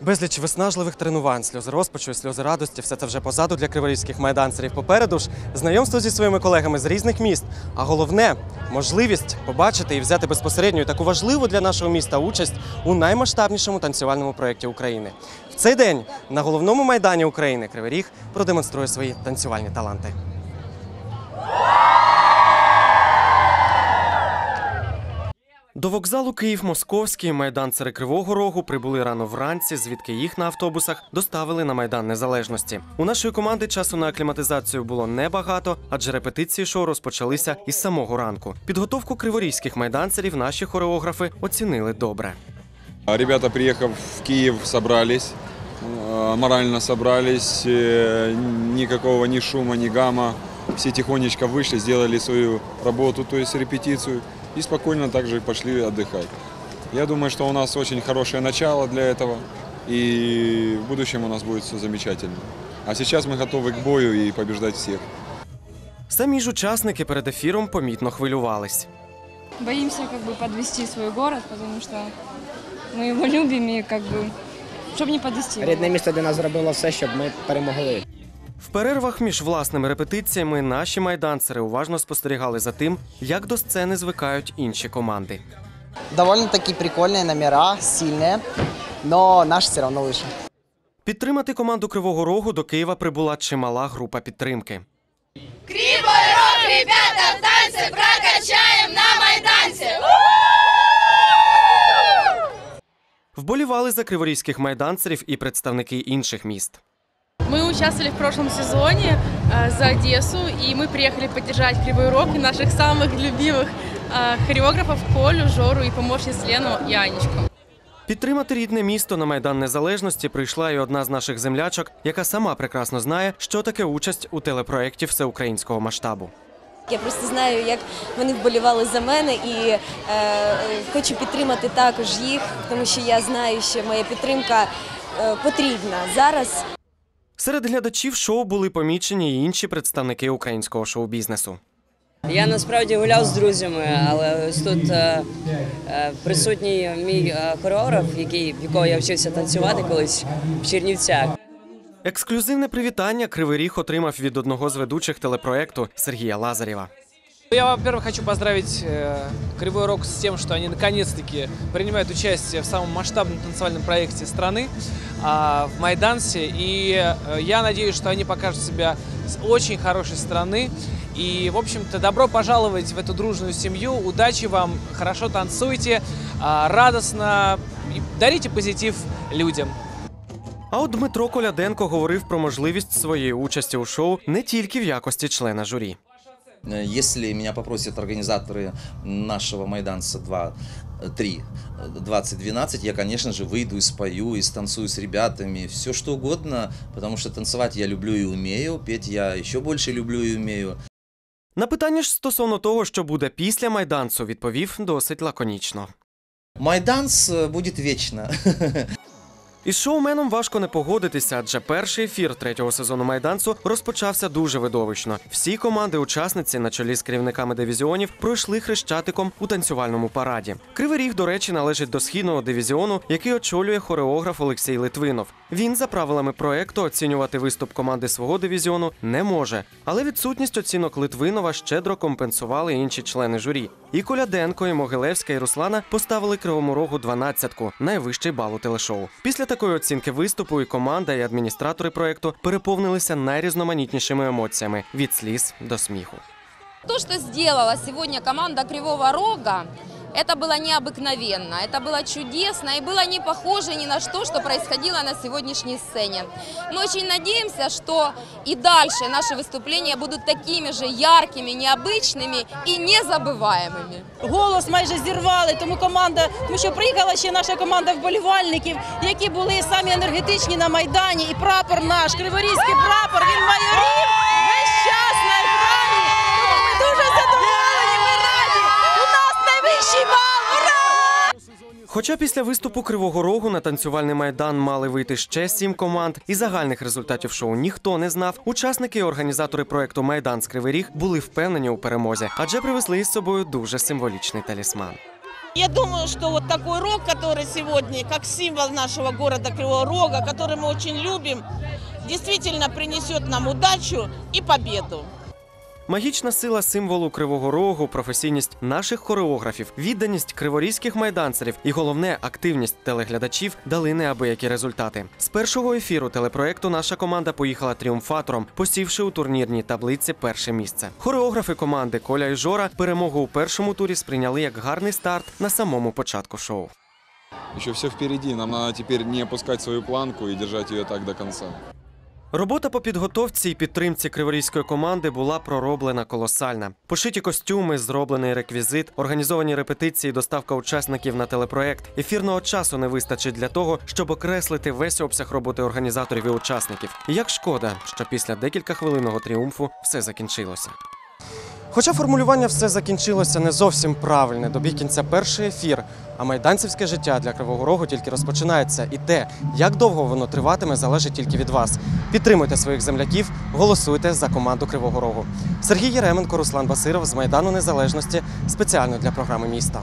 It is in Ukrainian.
Безліч виснажливих тренувань, сльози розпачу сльози радості все це вже позаду для криворізьких майданцерів. Попереду ж знайомство зі своїми колегами з різних міст. А головне можливість побачити і взяти безпосередньо таку важливу для нашого міста участь у наймасштабнішому танцювальному проєкті України. В цей день на головному майдані України Кривий Ріг продемонструє свої танцювальні таланти. До вокзалу Київ-Московський майданцери Кривого Рогу прибули рано вранці, звідки їх на автобусах доставили на майдан Незалежності. У нашої команди часу на акліматизацію було небагато, адже репетиції шоу розпочалися із самого ранку. Підготовку криворізьких майданцерів наші хореографи оцінили добре. А Ребята, приехав в Киев, собрались, э, морально собрались, э, никакого ни шума, ни гамма. Все тихонечко вышли, сделали свою работу, то есть репетицию, и спокойно также пошли отдыхать. Я думаю, что у нас очень хорошее начало для этого, и в будущем у нас будет все замечательно. А сейчас мы готовы к бою и побеждать всех. Самі ж учасники перед ефіром помітно хвилювались. Боимся как бы подвести свой город, потому что мы его любим и как бы, чтобы не подвести. его. Рідне місто для нас зробило все, щоб ми перемогли. В перервах між власними репетиціями наші майданцери уважно спостерігали за тим, як до сцени звикають інші команди. довольно-таки прикольные номера, сильные, но наш все равно выше. Підтримати команду Кривого Рогу до Києва прибула чимала група підтримки. Кривой рог, ребята, в танце прокачаем на майданце. Вболівали за криворізьких майданцерів і представники інших міст. Мы участвовали в прошлом сезоне э, за Одессу, и мы приехали поддержать Кривой Рог и наших самых любимых э, хореографов Колю, Жору и помощниц Лену и Анечку. Підтримати рідне місто на Майдан Незалежності прийшла і одна з наших землячок, яка сама прекрасно знає, що таке участь у телепроєкті всеукраїнського масштабу. Я просто знаю, як вони вболівали за мене, і е, хочу підтримати також їх, тому що я знаю, що моя підтримка е, потрібна зараз. Серед глядачів шоу були помічені й інші представники українського шоу-бізнесу. Я насправді гуляв з друзями, але ось тут е, е, присутній мій е, хореограф, який, в якого я вчився танцювати колись в Чернівцях. Ексклюзивне привітання Кривий Ріг отримав від одного з ведучих телепроекту Сергія Лазарєва. Я, во-первых, хочу поздравить э, Кривой Рог с тем, что они наконец-таки принимают участие в самом масштабном танцевальном проекте страны, а, в Майдансе. И э, я надеюсь, что они покажут себя с очень хорошей стороны. И, в общем-то, добро пожаловать в эту дружную семью. Удачи вам, хорошо танцуйте, а, радостно и дарите позитив людям. А от Дмитро Коляденко говорив про можливість своєї участі у шоу не тільки в якості члена журі. Э, Если меня попросят организаторы нашего Майданца 2, 3, 2012, я, конечно же, выйду и спою, и станцую с ребятами, все что угодно, потому что танцевать я люблю и умею, петь я еще больше люблю и умею. На питання ж стосовно того, що буде після майданцу, відповів досить лаконічно. Майданс э, будет вечно. Із шоуменом важко не погодитися, адже перший ефір третього сезону майданцу розпочався дуже видовищно. Всі команди-учасниці на чолі з керівниками дивізіонів пройшли хрещатиком у танцювальному параді. Кривий ріг, до речі, належить до східного дивізіону, який очолює хореограф Олексій Литвинов. Він за правилами проекту оцінювати виступ команди свого дивізіону не може, але відсутність оцінок Литвинова щедро компенсували інші члени журі. І Коляденко, і Могилевська, і Руслана поставили кривому рогу 12-ку, найвищий бал у телешоу. Після такої оцінки виступу і команда, і адміністратори проекту переповнилися найрізноманітнішими емоціями від сліз до сміху. То, что сделала сегодня команда Кривого Рога, это было необыкновенно, это было чудесно и было не похоже ни на что, что происходило на сегодняшней сцене. Мы очень надеемся, что и дальше наши выступления будут такими же яркими, необычными и незабываемыми. голос майже зірвали, тому команда, тому що приїхала ще наша команда вболівальників, які були самі енергетичні на майдані. І прапор наш, криворізький прапор, він майорів Хоча після виступу Кривого Рогу на танцювальний майдан мали вийти ще сім команд, і загальних результатів шоу ніхто не знав. Учасники і організатори проекту Майдан з Кривий Ріг були впевнені у перемозі, адже привезли із собою дуже символічний талісман. Я думаю, что вот такой рог, который сегодня, как символ нашего города Кривого Рога, который мы очень любим, действительно принесет нам удачу и победу. Магічна сила символу Кривого Рогу, професійність наших хореографів, відданість криворізьких майданцерів і головне активність телеглядачів дали неабиякі результати. З першого ефіру телепроекту наша команда поїхала тріумфатором, посівши у турнірній таблиці перше місце. Хореографи команди Коля і Жора перемогу у першому турі сприйняли як гарний старт на самому початку шоу. Еще все впереди, нам надо теперь не опускать свою планку и держать ее так до конца. Робота по підготовці і підтримці криворізької команди була пророблена колосальна. Пошиті костюми, зроблений реквізит, організовані репетиції, доставка учасників на телепроект. Ефірного часу не вистачить для того, щоб окреслити весь обсяг роботи організаторів і учасників. І як шкода, що після декілька хвилинного тріумфу все закінчилося. Хоча формулювання все закінчилося не зовсім правильне, добіг кінця перший ефір, а майданцівське життя для Кривого Рогу тільки розпочинається. І те, як довго воно триватиме, залежить тільки від вас. Підтримуйте своїх земляків, голосуйте за команду Кривого Рогу. Сергій Єременко, Руслан Басиров з Майдану Незалежності спеціально для програми міста.